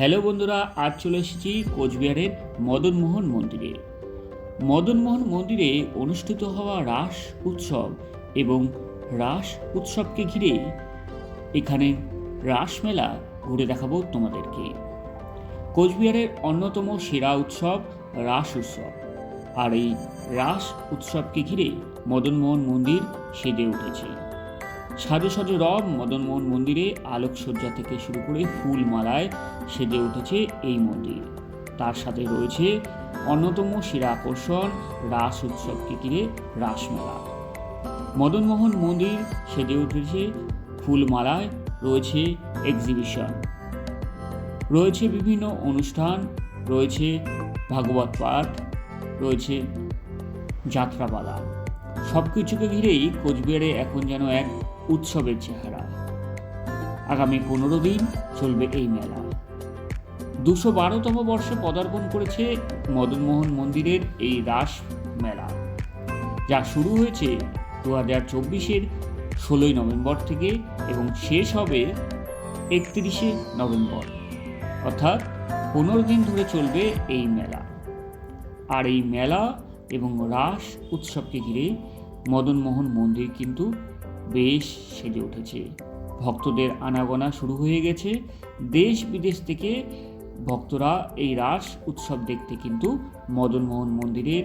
Hello বন্ধুরা, আজ চলে এসেছি কোচবিহারের মদনমোহন মন্দিরে। মদনমোহন মন্দিরে অনুষ্ঠিত হওয়া রাস উৎসব এবং রাস উৎসবকে ঘিরে এখানে রাসমেলা ঘুরে দেখাবো তোমাদেরকে। কোচবিহারের অন্যতম সেরা উৎসব রাস উৎসব। আর এই রাস উৎসবকে ঘিরে মদনমোহন মন্দির সেজে উঠেছে। সাজো সাজো রব মদনমোহন মন্দিরে আলোকসজ্জা থেকে শুরু করে ফুল মালায় সেজে উঠেছে এই মন্দির। তার সাথে রয়েছে অন্যতম সেরা আকর্ষণ, রাস উৎসবকে ঘিরে রাসমেলা। মদনমোহন মন্দির সেজে উঠেছে ফুলমালায়, রয়েছে এক্সিবিশন রয়েছে বিভিন্ন অনুষ্ঠান, রয়েছে ভাগবত পাঠ, রয়েছে যাত্রাপালা। সব কিছুকে ঘিরেই কোচবিহারে এখন যেন এক উৎসবের চেহারা। আগামী পনেরো দিন চলবে এই মেলা। দুশো বারোতম বর্ষে পদার্পণ করেছে মদনমোহন মন্দিরের এই রাস মেলা। যা শুরু হয়েছে দু হাজার চব্বিশের ষোলোই নভেম্বর থেকে এবং শেষ হবে একত্রিশে নভেম্বর। অর্থাৎ পনেরো দিন ধরে চলবে এই মেলা। আর এই মেলা এবং রাস উৎসবকে ঘিরে মদনমোহন মন্দির কিন্তু বেশ সেজে উঠেছে। ভক্তদের আনাগোনা শুরু হয়ে গেছে। দেশ বিদেশ থেকে ভক্তরা এই রাস উৎসব দেখতে কিন্তু মদনমোহন মন্দিরের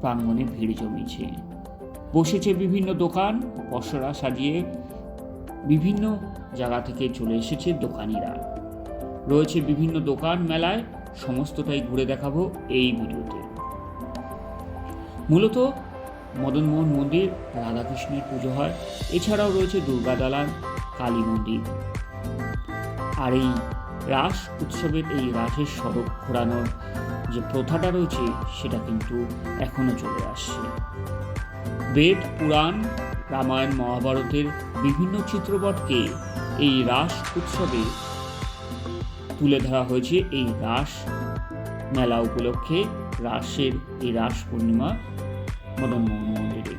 প্রাঙ্গণে ভিড় জমিয়েছে। বসেছে বিভিন্ন দোকান পসরা সাজিয়ে বিভিন্ন জায়গা থেকে চলে এসেছে দোকানিরা। রয়েছে বিভিন্ন দোকান মেলায়, সমস্তটাই ঘুরে দেখাবো এই ভিডিওতে। মূলত মদনমোহন মন্দির, রাধাকৃষ্ণের পুজো হয়। এছাড়াও রয়েছে দুর্গা দালান, কালী মন্দির। আর এই রাস উৎসবের এই রাসের সড়ক ঘোরানোর যে প্রথাটা রয়েছে, সেটা কিন্তু এখনও চলে আসছে। বেদ, পুরাণ, রামায়ণ, মহাভারতের বিভিন্ন চিত্রপটকে এই রাস উৎসবে তুলে ধরা হয়েছে। এই রাস মেলা উপলক্ষে রাসের এই রাস পূর্ণিমা মদনমোহন মন্দিরে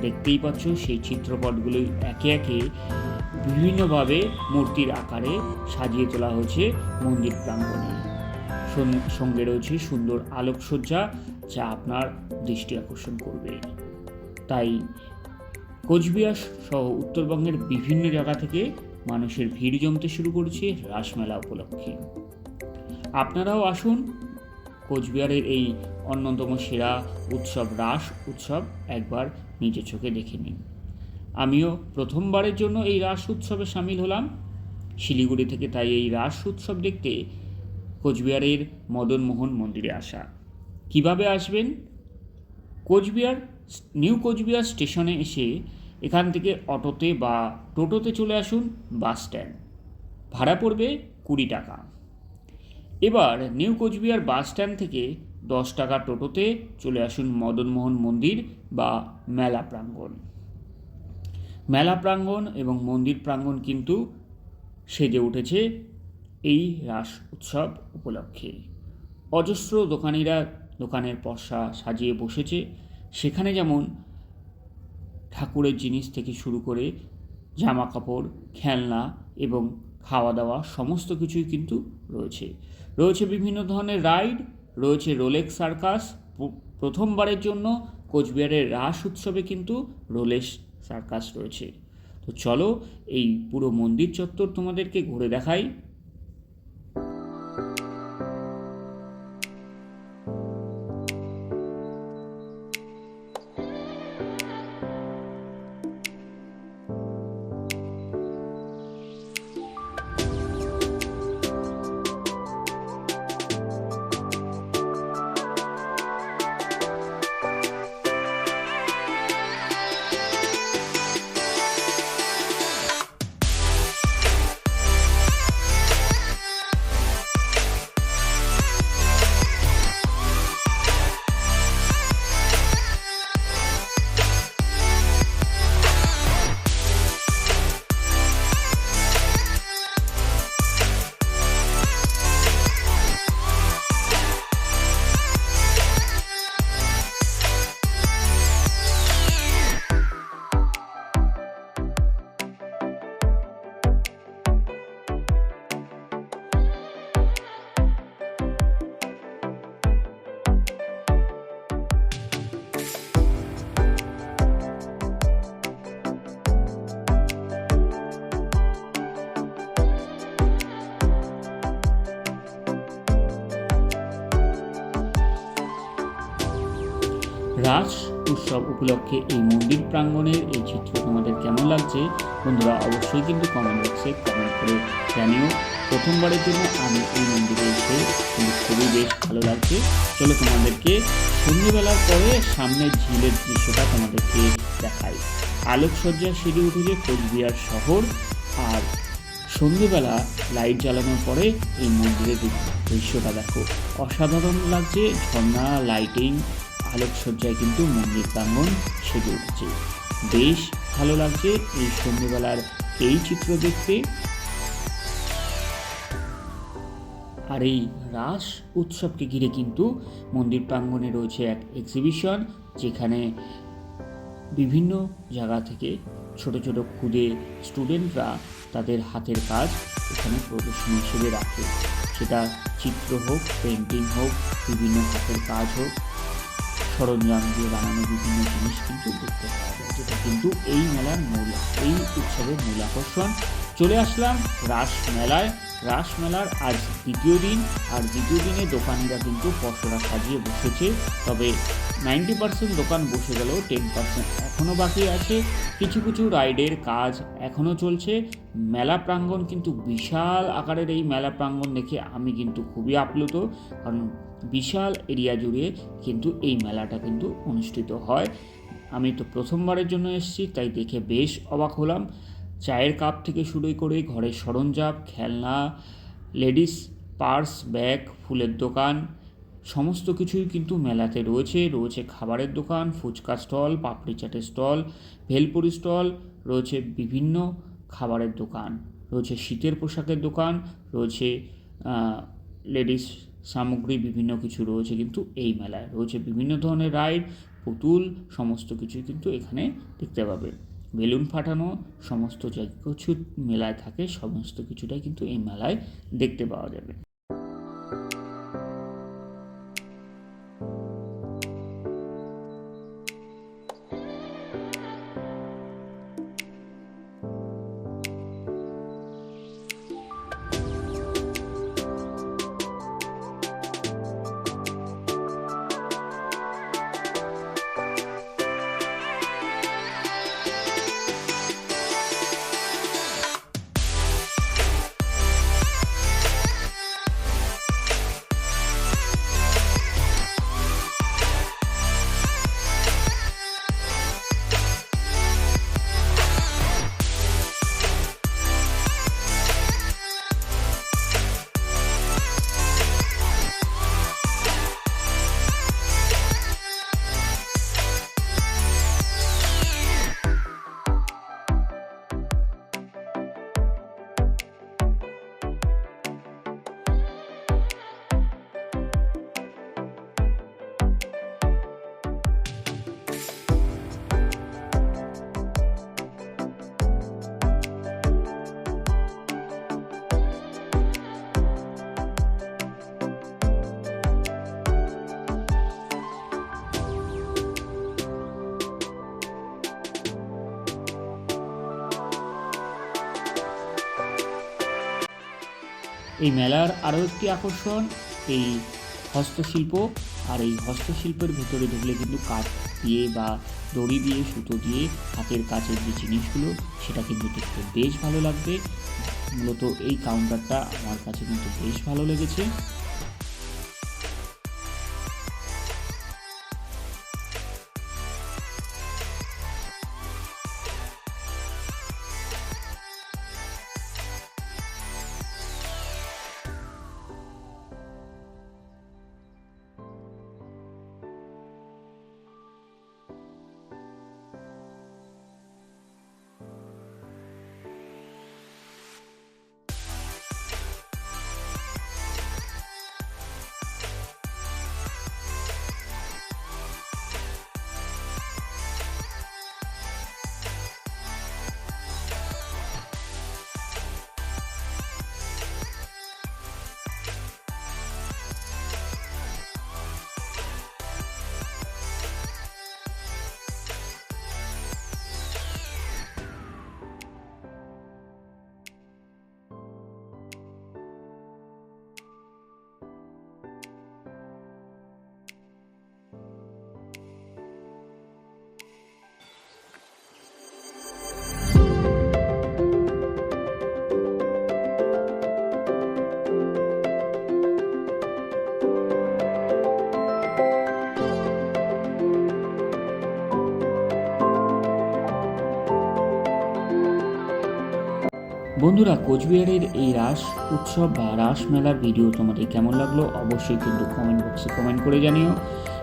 দেখতেই পাচ্ছ সেই চিত্রপটগুলো একে একে বিভিন্নভাবে মূর্তির আকারে সাজিয়ে তোলা হয়েছে মন্দির প্রাঙ্গণে। সঙ্গে রয়েছে সুন্দর আলোকসজ্জা যা আপনার দৃষ্টি আকর্ষণ করবে। তাই কোচবিহার সহ উত্তরবঙ্গের বিভিন্ন জায়গা থেকে মানুষের ভিড় জমতে শুরু করেছে রাসমেলা উপলক্ষে। আপনারাও আসুন কোচবিহারের এই অন্যতম সেরা উৎসব রাস উৎসব একবার নিজের চোখে দেখে নিন। আমিও প্রথমবারের জন্য এই রাস উৎসবে সামিল হলাম। শিলিগুড়ি থেকে তাই এই রাস উৎসব দেখতে কোচবিহারের মদনমোহন মন্দিরে আসা। কীভাবে আসবেন? কোচবিহার নিউ কোচবিহার স্টেশনে এসে এখান থেকে অটোতে বা টোটোতে চলে আসুন বাস স্ট্যান্ড। ভাড়া পড়বে কুড়ি টাকা। এবার নিউ কোচবিহার বাস স্ট্যান্ড থেকে দশ টাকা টোটোতে চলে আসুন মদনমোহন মন্দির বা মেলা প্রাঙ্গণ। মেলা প্রাঙ্গণ এবং মন্দির প্রাঙ্গণ কিন্তু সেজে উঠেছে এই রাস উৎসব উপলক্ষে। অজস্র দোকানিরা দোকানের পশা সাজিয়ে বসেছে। সেখানে যেমন ঠাকুরের জিনিস থেকে শুরু করে জামা কাপড়, খেলনা এবং খাওয়া দাওয়া সমস্ত কিছুই কিন্তু রয়েছে। রয়েছে বিভিন্ন ধরনের রাইড, রয়েছে রোলেক্স সার্কাস প্রথমবারের জন্য কোচবিহারের রাস উৎসবে কিন্তু রোলেক্স সার্কাস রয়েছে। তো চলো এই পুরো মন্দির চত্বর তোমাদেরকে ঘুরে দেখাই। রাস উৎসব উপলক্ষে এই মন্দির প্রাঙ্গণের এই চিত্র তোমাদের কেমন লাগছে? বন্ধুরা, অবশ্যই কিন্তু কমেন্ট বক্সে কমেন্ট করে জানিও। প্রথমবারের জন্য আমি এই মন্দিরে এসে কিন্তু খুবই বেশ ভালো লাগছে। চলো তোমাদেরকে সন্ধ্যেবেলার পরে সামনের ঝিলের দৃশ্যটা তোমাদেরকে দেখাই। আলোকসজ্জা সেরে উঠেছে কোচবিহার শহর আর সন্ধ্যেবেলা লাইট জ্বালানোর পরে এই মন্দিরের দৃশ্যটা দেখো। অসাধারণ লাগছে, ঝর্ণা লাইটিং আলোকসজ্জায় কিন্তু মন্দির প্রাঙ্গণ সেজে উঠেছে। বেশ ভালো লাগছে এই সন্ধ্যেবেলার এই চিত্র দেখতে। আর এই রাস উৎসবকে ঘিরে কিন্তু মন্দির প্রাঙ্গণে রয়েছে এক এক্সিবিশন যেখানে বিভিন্ন জায়গা থেকে ছোট ছোট খুদে স্টুডেন্টরা তাদের হাতের কাজ এখানে প্রদর্শনী হিসেবে রাখে। সেটা চিত্র হোক পেন্টিং হোক, বিভিন্ন হাতের কাজ হোক সরঞ্জাম দিয়ে বানানো বিভিন্ন জিনিস কিন্তু দেখতে পাওয়া যায়, যেটা কিন্তু এই মেলার মূল এই উৎসবের মূল আকর্ষণ। চলে আসলাম রাস মেলায়। রাস মেলার আজ দ্বিতীয় দিন, আর দ্বিতীয় দিনে দোকানিরা কিন্তু পসরা সাজিয়ে বসেছে। তবে নাইনটি পার্সেন্ট দোকান বসে গেলেও টেন পার্সেন্ট এখনও বাকি আছে। কিছু কিছু রাইডের কাজ এখনও চলছে। মেলা প্রাঙ্গণ কিন্তু বিশাল আকারের এই মেলা প্রাঙ্গণ দেখে আমি কিন্তু খুবই আপ্লুত, কারণ বিশাল এরিয়া জুড়ে কিন্তু এই মেলাটা কিন্তু অনুষ্ঠিত হয়। আমি তো প্রথমবারের জন্য এসেছি, তাই দেখে বেশ অবাক হলাম। চায়ের কাপ থেকে শুরু করে ঘরের সরঞ্জাম, খেলনা, লেডিস পার্স, ব্যাগ, ফুলের দোকান, সমস্ত কিছুই কিন্তু মেলাতে রয়েছে। রয়েছে খাবারের দোকান, ফুচকা স্টল, পাপড়ি চাটের স্টল, ভেলপুরি স্টল, রয়েছে বিভিন্ন খাবারের দোকান। রয়েছে শীতের পোশাকের দোকান, রয়েছে লেডিস সামগ্রী, বিভিন্ন কিছু রয়েছে কিন্তু এই মেলায়। রয়েছে বিভিন্ন ধরনের রাইড, পুতুল, সমস্ত কিছুই কিন্তু এখানে দেখতে পাবে। বেলুন ফাটানো, সমস্ত যা কিছু মেলায় থাকে, সমস্ত কিছুটাই কিন্তু এই মেলায় দেখতে পাওয়া যাবে। এই মেলার আরও একটি আকর্ষণ, এই হস্তশিল্প। আর এই হস্তশিল্পের ভেতরে ঢুকলে কিন্তু কাঠ দিয়ে বা দড়ি দিয়ে, সুতো দিয়ে, হাতের কাছের যে জিনিসগুলো, সেটা কিন্তু দেখতে বেশ ভালো লাগবে। মূলত এই কাউন্টারটা আমার কাছে কিন্তু বেশ ভালো লেগেছে। বন্ধুরা, কোচবিহারের এই রাস উৎসব বা রাস মেলার ভিডিও তোমাদের কেমন লাগল অবশ্যই কিন্তু কমেন্ট বক্সে কমেন্ট করে জানিও।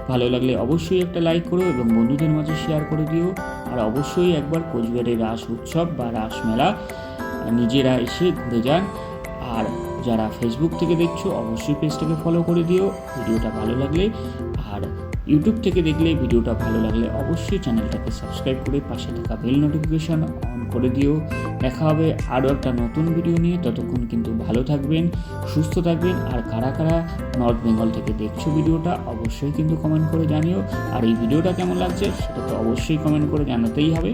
ভালো লাগলে অবশ্যই একটা লাইক করো এবং বন্ধুদের মাঝে শেয়ার করে দিও। আর অবশ্যই একবার কোচবিহারের রাস উৎসব বা রাস মেলা নিজেরা এসে ঘুরে যান। আর যারা ফেসবুক থেকে দেখছ, অবশ্যই পেজটাকে ফলো করে দিও। ভিডিওটা ভালো লাগলে। আর ইউটিউব থেকে দেখলে ভিডিওটা ভালো লাগলে অবশ্যই চ্যানেলটাকে সাবস্ক্রাইব করে পাশে থাকা বেল নোটিফিকেশান অন করে দিও। দেখা হবে আরও একটা নতুন ভিডিও নিয়ে। ততক্ষণ কিন্তু ভালো থাকবেন, সুস্থ থাকবেন, আর কারা কারা নর্থ বেঙ্গল থেকে দেখছ ভিডিওটা অবশ্যই কিন্তু কমেন্ট করে জানিও। আর এই ভিডিওটা কেমন লাগছে সেটা তো অবশ্যই কমেন্ট করে জানাতেই হবে।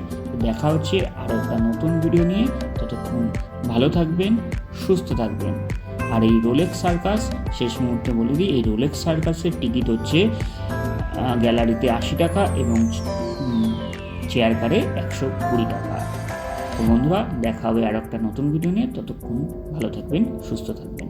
দেখা হচ্ছে আরও একটা নতুন ভিডিও নিয়ে। ততক্ষণ ভালো থাকবেন, সুস্থ থাকবেন। আর এই রোলেক্স সার্কাস শেষ মুহূর্তে বলে দিই, এই রোলেক্স সার্কাসের টিকিট হচ্ছে গ্যালারিতে আশি টাকা এবং চেয়ার কারে একশো কুড়ি টাকা। তো বন্ধুরা, দেখা হবে আর একটা নতুন ভিডিও নিয়ে। ততক্ষণ ভালো থাকবেন, সুস্থ থাকবেন।